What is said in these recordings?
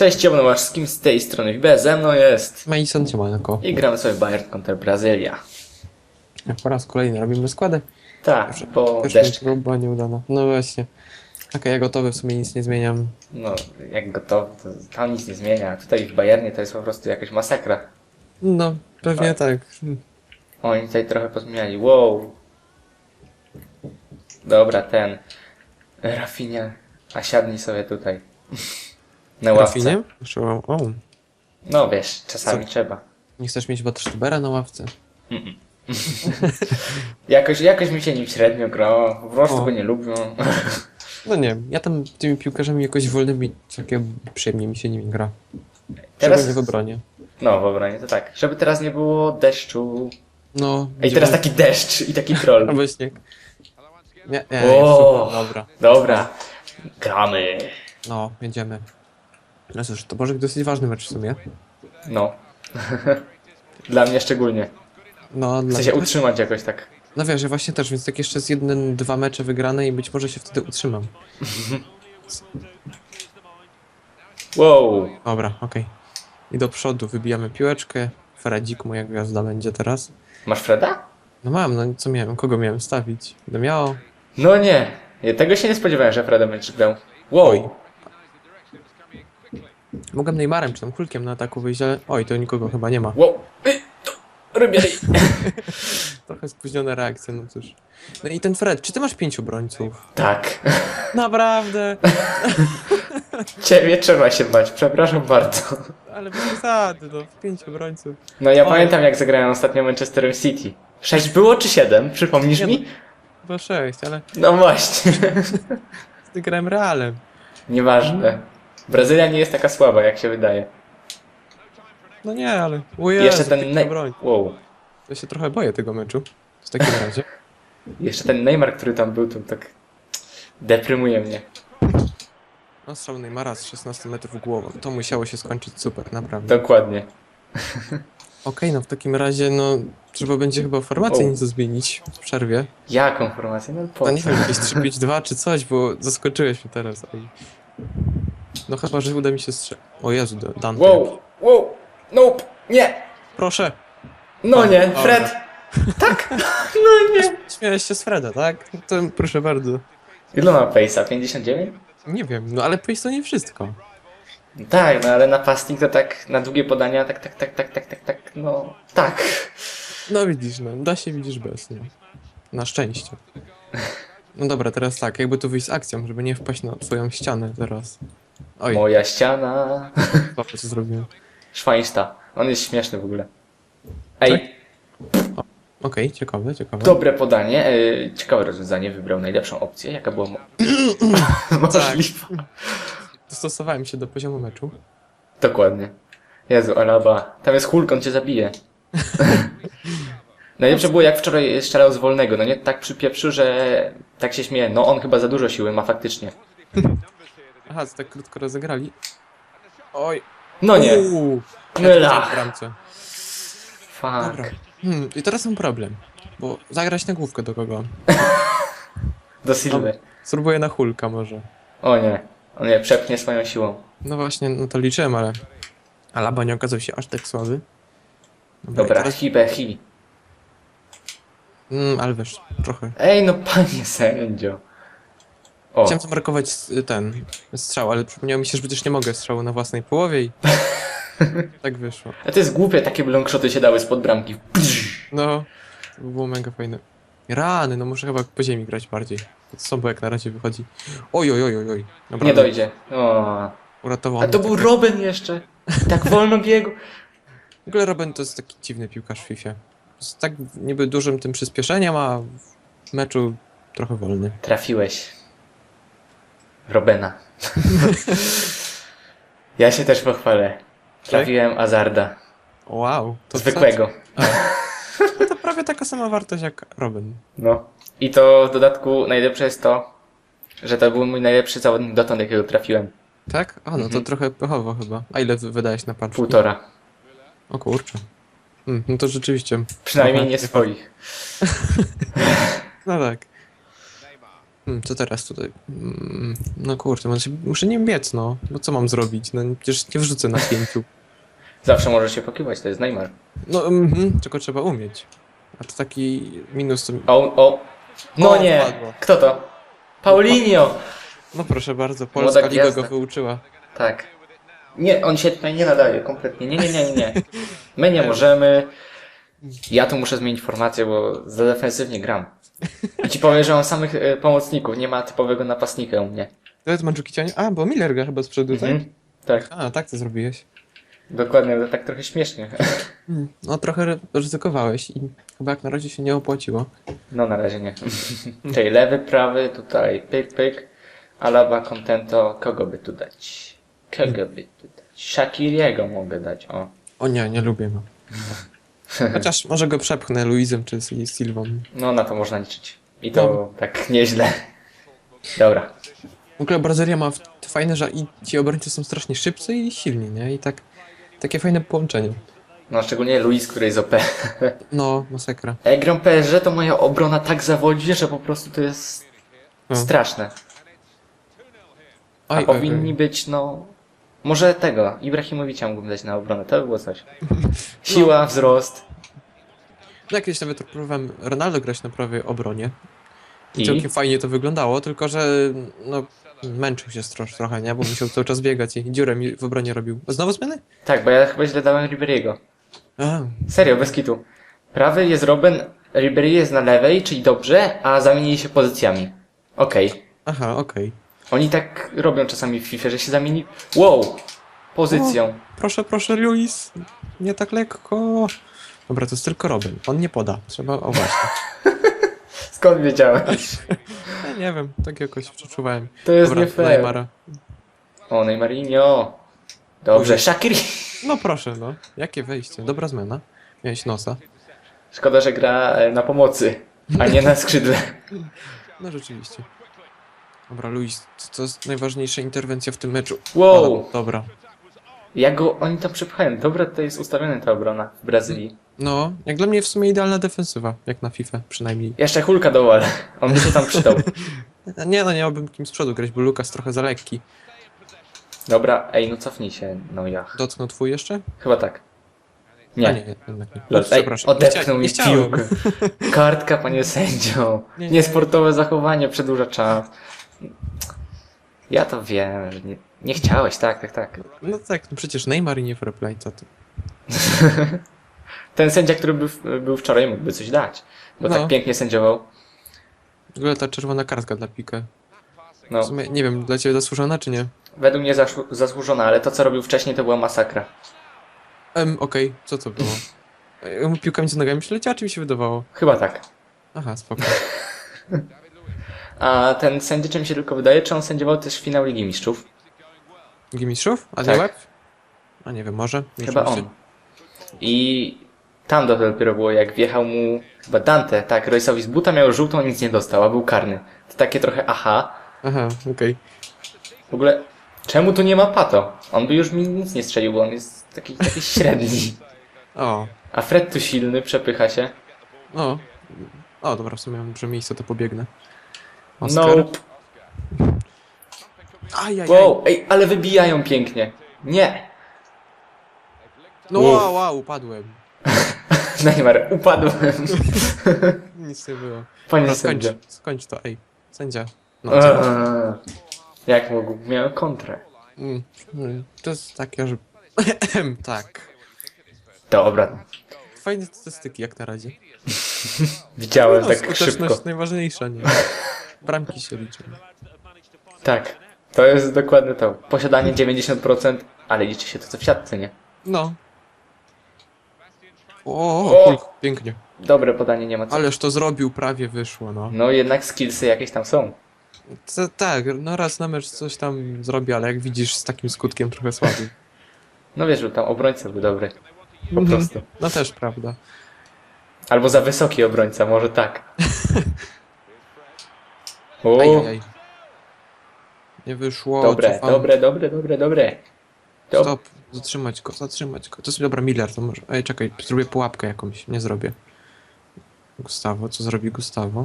Cześć, ciemno wszystkim z tej strony WB, ze mną jest Mason Siemanko. i gramy sobie Bayern kontra Brazylia. Po raz kolejny robimy składy. Tak, po Też deszczu. próba nieudana. No właśnie. Okej, ja gotowy, w sumie nic nie zmieniam. No, jak gotowy, to tam nic nie zmienia. Tutaj w Bayernie to jest po prostu jakaś masakra. No, pewnie tak. Oni tutaj trochę pozmieniali. Wow. Dobra, ten. Rafinia. A siadnij sobie tutaj. Na ławce. O, No wiesz, czasami Co? trzeba. nie chcesz mieć Batsztubera na ławce? Jakoś, jakoś mi się nim średnio grało. Po prostu O. go nie lubią. No nie, ja tam tymi piłkarzami jakoś wolnymi, takie przyjemnie mi się nimi gra. Teraz- Szczególnie w obronie. No, w obronie to tak. Żeby teraz nie było deszczu. No. Ej, teraz taki deszcz i taki troll. Albo śnieg. Nie, nie, O. super, dobra. Dobra. Gramy. No, jedziemy. No cóż, to może dosyć ważny mecz w sumie. No. Dla mnie szczególnie. No, dla Chcę się utrzymać jakoś tak. No wiesz, ja właśnie też, więc tak jeszcze z jeden, dwa mecze wygrane i być może się wtedy utrzymam. Wow. Dobra, okej. I do przodu wybijamy piłeczkę. Fredzik, moja gwiazda będzie teraz. Masz Freda? No mam, no co miałem, kogo miałem stawić? Będę miał. No nie. Ja tego się nie spodziewałem, że Freda będzie grał. Wow. Oj. Mogłem Neymarem czy tam Hulkiem na ataku wyjść, ale oj, to nikogo chyba nie ma. Wow. Rybiej. Trochę spóźnione reakcje, no cóż. No i ten Fred, czy ty masz pięciu obrońców? Tak. Naprawdę! Ciebie trzeba się bać. Przepraszam bardzo. Ale bez przesady, no, pięciu obrońców. No ja Oj. pamiętam jak zagrałem ostatnio Manchesterem City. Sześć było czy siedem? Przypomnisz Nie mi? Chyba sześć, ale No właśnie. grałem Realem. Nieważne. Brazylia nie jest taka słaba, jak się wydaje. No nie, ale... O Jezu, jeszcze ten... Ne- obrońców. wow. Ja się trochę boję tego meczu. W takim razie. Jeszcze ten Neymar, który tam był, to tak deprymuje mnie. No strzał Neymara z 16 metrów głową. To musiało się skończyć super, naprawdę. Dokładnie. Okej, no w takim razie, no... Trzeba będzie chyba formację O. nieco zmienić w przerwie. Jaką formację? No po No nie co? wiem, jakieś 3-5-2 czy coś, bo zaskoczyłeś mnie teraz. No chyba, że uda mi się strzelić. O Jezu, Dante. Wow, wow, nope, nie, Proszę! no O, nie, dobra. Fred. Tak, no nie. Śmiałeś się z Freda, tak? To proszę bardzo. Ile ma Pace'a? 59? Nie wiem, no ale pójść to nie wszystko. Tak, no ale napastnik to tak na długie podania, tak, tak, tak, tak, tak, tak, tak, no tak. No widzisz, no, da się widzisz bez, no. Na szczęście. No dobra, teraz tak, jakby tu wyjść z akcją, żeby nie wpaść na twoją ścianę teraz. Oj, Moja ściana. patrz co zrobiłem. Schweinsta. On jest śmieszny w ogóle. Ej, Okej, ciekawe, ciekawe. dobre podanie. e, Ciekawe rozwiązanie. Wybrał najlepszą opcję. Jaka była mo- możliwa. Dostosowałem się do poziomu meczu. Dokładnie. Jezu, Alaba. Tam jest Hulk, on cię zabije. Najlepsze było jak wczoraj strzelał z wolnego, no nie tak przypieprzył, że tak się śmieje. No on chyba za dużo siły ma faktycznie. Aha, tak krótko rozegrali. Oj. No nie. Uuu, Myla. w bramce. Dobra. Fuck. Hmm, i teraz mam problem. Bo zagrać na główkę do kogo? Do Silwy. Spróbuję na Hulka może. O nie. On mnie przepchnie swoją siłą. No właśnie, no to liczyłem, ale... Alaba nie okazał się aż tak słaby. Dobra, i teraz... hi be hi. Mm, trochę. Ej, no panie sędzio. O, Chciałem zamarkować s- ten strzał, ale przypomniało mi się, że przecież nie mogę strzału na własnej połowie i... tak wyszło. a to jest głupie, takie longshoty się dały spod bramki. No, to by było mega fajne. Rany, no muszę chyba po ziemi grać bardziej. Pod sobą jak na razie wychodzi. Oj, oj, oj, oj, oj. Naprawdę, Nie dojdzie. O. Uratowany. A to był. Robin jeszcze. Tak wolno biegł. W ogóle Robin to jest taki dziwny piłkarz w FIFA. Jest tak niby dużym tym przyspieszeniem, a w meczu trochę wolny. Trafiłeś. Robena. ja się też pochwalę. Trafiłem Azarda. Wow. To Zwykłego. To, to prawie taka sama wartość jak Robin. No. I to w dodatku najlepsze jest to, że to był mój najlepszy zawodnik dotąd, jakiego trafiłem. Tak? A no to Mhm. trochę pechowo chyba. A ile wy- wydałeś na paczki? Półtora. O kurczę. Hmm, no to rzeczywiście. Przynajmniej nie swoich. No tak. Hmm, co teraz tutaj? Mm, no kurczę, muszę, nim biec, no. Bo co mam zrobić? No przecież nie wrzucę na pięciu. Zawsze możesz się pokiwać, to jest Neymar. No, mhm, tylko trzeba umieć. A to taki minus to... O, o. No O, nie. wpadło. Kto to? Paulinho. No proszę bardzo, Młoda Polska liga gwiazda. go wyuczyła. Tak. Nie, on się tutaj nie nadaje kompletnie. Nie, nie, nie, nie, nie. My nie możemy. Ja tu muszę zmienić formację, bo za defensywnie gram. I ci powiem, że mam samych e, pomocników, nie ma typowego napastnika u mnie. To jest Mandzukicia? A, bo Miller gra chyba z przodu, tak? Mhm. Tak, A, tak to zrobiłeś. dokładnie, ale tak trochę śmiesznie. Mm, No trochę ry- ryzykowałeś i chyba jak na razie się nie opłaciło. No na razie nie. Czyli lewy, prawy, tutaj pyk, pyk. Alaba, Contento, kogo by tu dać? Kogo by tu dać? Shakiriego mogę dać, o. O nie, nie lubię go. Chociaż może go przepchnę Luizem czy Sil- Silvą. No na to można liczyć. I to tak nieźle. Dobra. W ogóle Brazylia ma fajne, że i ci obrońcy są strasznie szybcy i silni, nie? I tak takie fajne połączenie. No szczególnie Luis, który jest OP. No, masakra. Jak gram PSG, to moja obrona tak zawodzi, że po prostu to jest No. straszne. A Oj, oj, powinni oj. być, no... Może tego, Ibrahimowicza mógłbym dać na obronę, to by było coś. Siła, wzrost. No jak kiedyś nawet próbowałem Ronaldo grać na prawej obronie. I, I? całkiem fajnie to wyglądało, tylko że no męczył się trosz, trochę, nie? Bo musiał cały czas biegać i dziurę mi w obronie robił. Znowu zmiany? Tak, bo ja chyba źle dałem Riberiego. A, Serio, bez kitu. Prawy jest Robben, Ribery jest na lewej, czyli dobrze, a zamienili się pozycjami. Okej. aha, okej. Oni tak robią czasami w FIFA, że się zamieni... Wow! Pozycją. Proszę, proszę, Luis. Nie tak lekko. Dobra, to jest tylko Robin. On nie poda. Trzeba, o właśnie. Skąd wiedziałeś? Ja nie wiem, tak jakoś przeczuwałem. To jest Dobra, nie fair. Neymara. O, Neymarinho. Dobrze, Shakiri. No proszę, no. Jakie wejście? Dobra zmiana. Miałeś nosa. Szkoda, że gra e, na pomocy, a nie na skrzydle. No rzeczywiście. Dobra, Luis, to jest najważniejsza interwencja w tym meczu. Wow! O, dobra. Jak go oni tam przepchają. Dobra, to jest ustawiona ta obrona w Brazylii. No, jak dla mnie w sumie idealna defensywa, jak na FIFA przynajmniej. Jeszcze Hulka dołal. On by się tam przydał. Nie no, nie miałbym kim z przodu grać, bo Lukas trochę za lekki. Dobra, ej, no cofnij się, no ja. Dotknął twój jeszcze? Chyba tak. A Nie. nie, jednak nie. Lol, Ups, Ej, przepraszam. Nie odepchnął mi nie chciałem. piłkę. Kartka, panie sędzio. Nie, nie. Niesportowe zachowanie przedłuża czas. Ja to wiem, że nie, nie chciałeś, tak, tak, tak. No tak, no przecież Neymar i nie fair play, co ty. Ten sędzia, który był, był wczoraj, mógłby coś dać. Bo No. tak pięknie sędziował. W ogóle ta czerwona kartka dla Pique. No, W sumie, nie wiem, dla ciebie zasłużona czy nie? według mnie zasłu- zasłużona, ale to, co robił wcześniej, to była masakra. Em, okej, co to było? E, Piłka między nogami przyleciała, czy mi się wydawało? Chyba tak. Aha, spoko. A ten sędzia, czy mi się tylko wydaje, czy on sędziował też finał Ligi Mistrzów? Ligi Mistrzów? A Tak. nie łeb? A nie wiem, może? Chyba Rzeczywiście. on. I tam to dopiero było, jak wjechał mu chyba Dante, tak, Royce'owi z buta miał żółtą, nic nie dostał, a był karny. To takie trochę aha. Aha, okej. W ogóle, czemu tu nie ma Pato? On by już mi nic nie strzelił, bo on jest taki, taki średni. O, A Fred tu silny, przepycha się. o. O, dobra, w sumie mam duże miejsce, to pobiegnę. Oskar. Nope. Ajajaj. Wow, ej, ale wybijają pięknie. Nie. No Wow. wow, wow, upadłem. Neymar, upadłem. Nic nie było. Panie Dobra, skończ, sędzio. skończ to, ej. Sędzia. No, co? Eee, Jak mógł? Miałem kontrę. Mm, mm, To jest takie, że... tak. Dobra, Fajne statystyki jak na razie. widziałem No, tak szybko. najważniejsza, nie? Bramki się liczą. Tak, to jest dokładnie to. Posiadanie 90%, ale liczy się to, co w siatce, nie? No. O, O! Hulk, pięknie. Dobre podanie nie ma co. Ależ to zrobił, prawie wyszło, no. No jednak skillsy jakieś tam są. To, tak, no raz na mecz coś tam zrobi, ale jak widzisz z takim skutkiem trochę słaby. No wiesz, że tam obrońca był dobry. Po Mhm. prostu. No też prawda. Albo za wysoki obrońca, może tak. O, Ajajaj. Nie wyszło. dobre, cofam. dobre, dobre, dobre, dobre. Dob- Stop, zatrzymać go, zatrzymać go. To jest dobra, Miller, to może. Ej, czekaj, zrobię pułapkę jakąś. Nie zrobię. Gustavo, co zrobi Gustavo?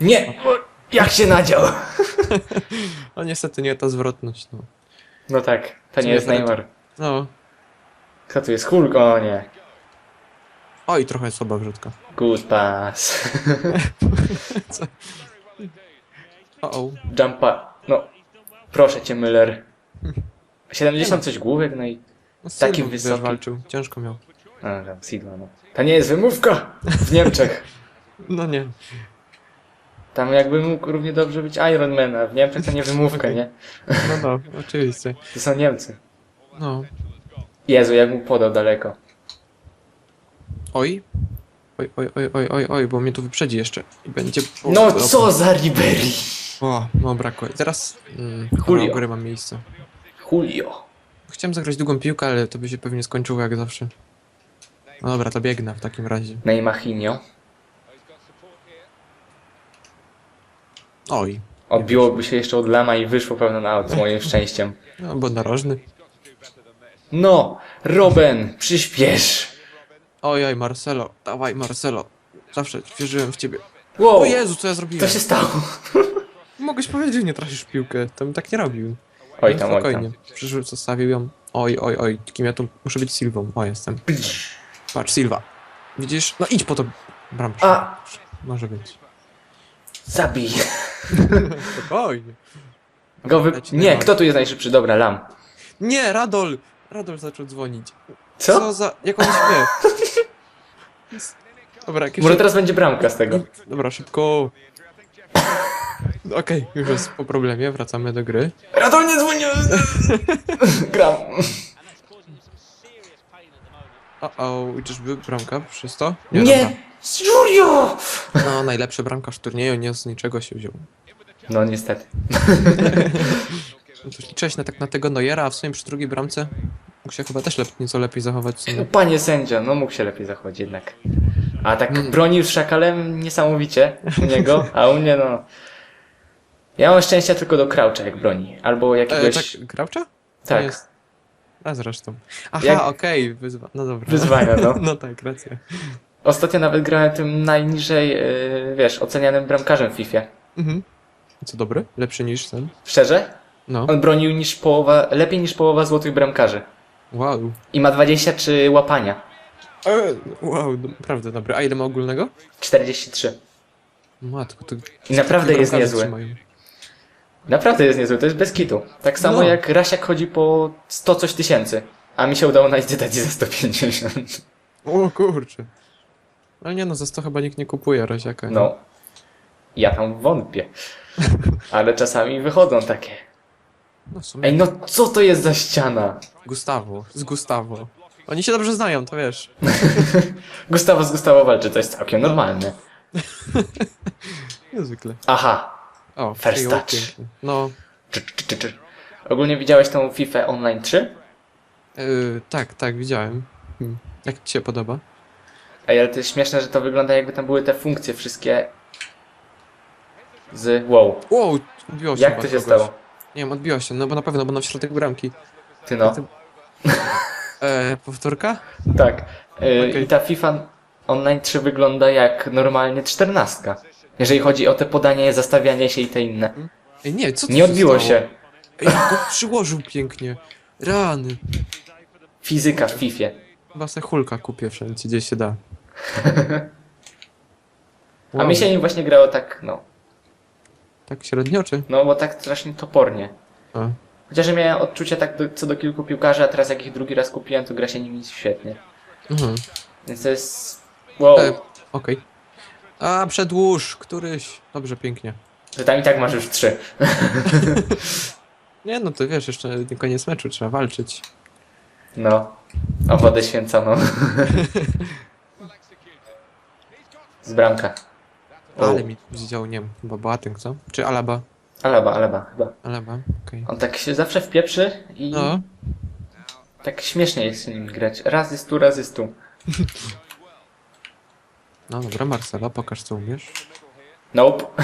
Nie! Jak się nadział? No niestety nie ta zwrotność, no. No tak, to nie jest. Neymar. No. Kto tu jest? Hulk? O nie. Oj, trochę słaba wrzutka. Good pass. O, o. Jumpa. No, proszę cię, Müller. 70 coś główek, no i... No, Taki Silva, wiesz, wysoki. walczył. Ciężko miał. A, tam Silva, no. To nie jest wymówka w Niemczech. No nie. Tam jakby mógł równie dobrze być Iron Man, a w Niemczech to nie wymówka, nie? No, no, oczywiście. To są Niemcy. No. Jezu, jak mu podał daleko. Oj. Oj, oj, oj, oj, oj, oj, bo mnie tu wyprzedzi jeszcze. I będzie... No co za Ribery! O, no brakuje. Teraz... Mm, Julio. u góry mam miejsce. Julio. Chciałem zagrać długą piłkę, ale to by się pewnie skończyło jak zawsze. No dobra, to biegnę w takim razie. Neymarhinho. Oj. Odbiłoby się jeszcze od lama i wyszło pewno na aut z moim szczęściem. No, bo narożny. No, Robin, przyspiesz. Oj, oj, Marcelo. Dawaj, Marcelo. Zawsze wierzyłem w ciebie. Wow, O Jezu, co ja zrobiłem? co się stało? Mogłeś powiedzieć, że nie trafisz w piłkę. To bym tak nie robił. Oj No, tam, oj spokojnie. tam. Przyszły, zostawił ją. Oj, oj, oj. Kim ja tu muszę być Silvą? O, jestem. Patrz, Silva. Widzisz? No idź po to. Bramkę. A. Może być. Zabij. Spokojnie. Go wy... Nie, kto tu jest najszybszy? Dobra, lam. Nie, Radol! Radol zaczął dzwonić. Co? za... Jak on śmie? Dobra, jakieś... Może teraz będzie bramka z tego. Dobra, szybko. Okej, już jest po problemie, wracamy do gry. Radol nie dzwoni! Gram. O, o, i czyżby bramka przez to? Nie! dobra. Julio! No, najlepszy bramkarz turnieju, nie z niczego się wziął. No niestety. No to liczyłeś na, tak na tego Neuera, a w sumie przy drugiej bramce mógł się chyba też lep, nieco lepiej zachować. w sumie. Panie sędzia, no mógł się lepiej zachować jednak. A tak Mm. bronił z szakalem niesamowicie u niego, a u mnie no... Ja mam szczęścia tylko do Croucha jak broni. Albo E, jakiegoś... tak, Graucza? To tak, Jest... A zresztą. Aha, Jak- okej, wyzwa... no dobra. wyzwania no. No tak, racja. Ostatnio nawet grałem tym najniżej, yy, wiesz, ocenianym bramkarzem w FIFA. Mhm. Co dobry? Lepszy niż ten? Szczerze? No. On bronił niż połowa, lepiej niż połowa złotych bramkarzy. Wow. I ma 23 łapania. E, wow, naprawdę dobry. A ile ma ogólnego? 43. Matko, to... I naprawdę jest niezły. trzymają. Naprawdę jest niezły, to jest bez kitu. Tak samo No. jak Rasiak chodzi po 100 coś tysięcy. A mi się udało na licytacji za 150. O kurczę. Ale nie no, za 100 chyba nikt nie kupuje raziaka. nie? No. Ja tam wątpię. Ale czasami wychodzą takie. no. Ej, no co to jest za ściana? Gustawo, z Gustawo. Oni się dobrze znają, to wiesz. Gustawo z Gustawo walczy, to jest całkiem normalne. Niezwykle. Aha. O, First touch. pięknie. No, Czy, czy, czy, czy. Ogólnie widziałeś tą FIFA Online 3? yy, tak, tak, widziałem. Hmm. Jak ci się podoba? Ej, ale to jest śmieszne, że to wygląda jakby tam były te funkcje wszystkie z wow. Wow, odbiło się Jak to się kogoś. stało? Nie wiem, odbiło się, no bo na pewno, bo na w środek bramki. Ty no. E, powtórka? Tak. Yy, Okej. I ta FIFA Online 3 wygląda jak normalnie 14. Jeżeli chodzi o te podanie, zastawianie się i te inne. Ej, nie, co to Nie odbiło stało? się. Ej, go przyłożył pięknie. Rany. Fizyka w FIFA. Chyba se hulka kupię wszędzie, gdzie się da. A mi się nim właśnie grało tak, no. Tak średnio, czy? No bo tak strasznie topornie. A. Chociaż ja miałem odczucie tak do, co do kilku piłkarzy, a teraz jak ich drugi raz kupiłem, to gra się nimi świetnie. Mhm. Więc to jest... Wow. E, Okej. A, przedłuż, któryś. Dobrze, pięknie. Że tam i tak masz już trzy. Nie, no to wiesz, jeszcze nie koniec meczu, trzeba walczyć. No. O wodę święconą. Z bramka. O. Ale mi widział, nie wiem, chyba Boateng, co? Czy Alaba? Alaba, Alaba chyba. Alaba, okej. On tak się zawsze wpieprzy i No, tak śmiesznie jest z nim grać. Raz jest tu, raz jest tu. no dobra, Marcelo, pokaż co umiesz. Nope.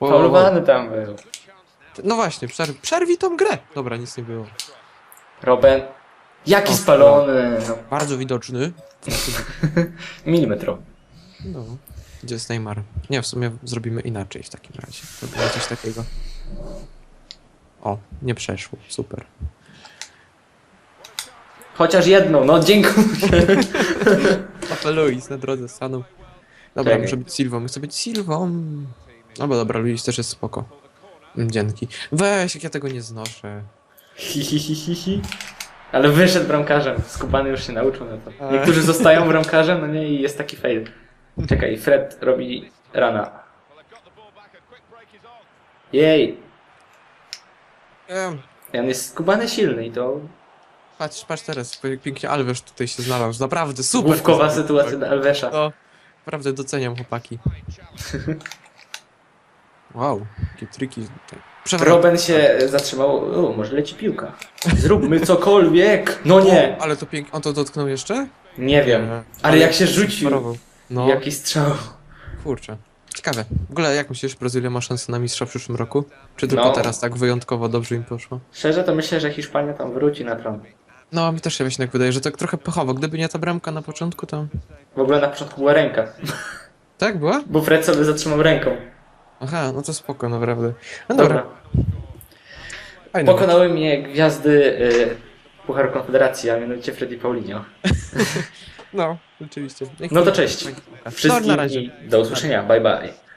Wow, Faulowany tam był. No właśnie, przerw przerwij tą grę! Dobra, nic nie było. Robin. Jaki O, spalony. No. Bardzo widoczny. Milimetro. No. Gdzie jest Neymar? Nie, w sumie zrobimy inaczej w takim razie. To będzie coś takiego. O, nie przeszło. Super. Chociaż jedną, no dziękuję. Papa Luis na drodze stanął. Dobra, Czekaj. muszę być Silvą. Chcę być Silvą. No bo dobra, Luis też jest spoko. Dzięki. Weź, jak ja tego nie znoszę. Hi, hi, hi, hi, hi. Ale wyszedł bramkarzem. Skupany już się nauczył na to. Niektórzy zostają bramkarzem, no nie, i jest taki fail. Czekaj, Fred robi rana. Jej. Em, On jest skubany silny i to Patrz, patrz teraz, pięknie Alves tutaj się znalazł. Naprawdę, super. główkowa to sytuacja dla Alvesza. No, naprawdę doceniam chłopaki. Wow, jakie triki tutaj. Przewrot. Robin się zatrzymał. O, może leci piłka. Zróbmy cokolwiek. No nie. O, ale to pięknie. On to dotknął jeszcze? Nie wiem. Nie. Ale jak się rzucił. sparował. No, Jaki strzał. kurczę. Ciekawe. W ogóle jak myślisz, Brazylia ma szansę na mistrza w przyszłym roku? Czy tylko No. teraz tak wyjątkowo dobrze im poszło? Szczerze to myślę, że Hiszpania tam wróci na tron. No, mi też się właśnie tak wydaje, że tak trochę pechowo. Gdyby nie ta bramka na początku, to... W ogóle na początku była ręka. Tak, była? Bo Fred sobie zatrzymał ręką. Aha, no to spoko, naprawdę. No dobra. Fajne. Pokonały mnie gwiazdy y, Pucharu Konfederacji, a mianowicie Freddy Paulinho. No, rzeczywiście. No to cześć. No, Wszystkim na razie. i do usłyszenia. Bye bye.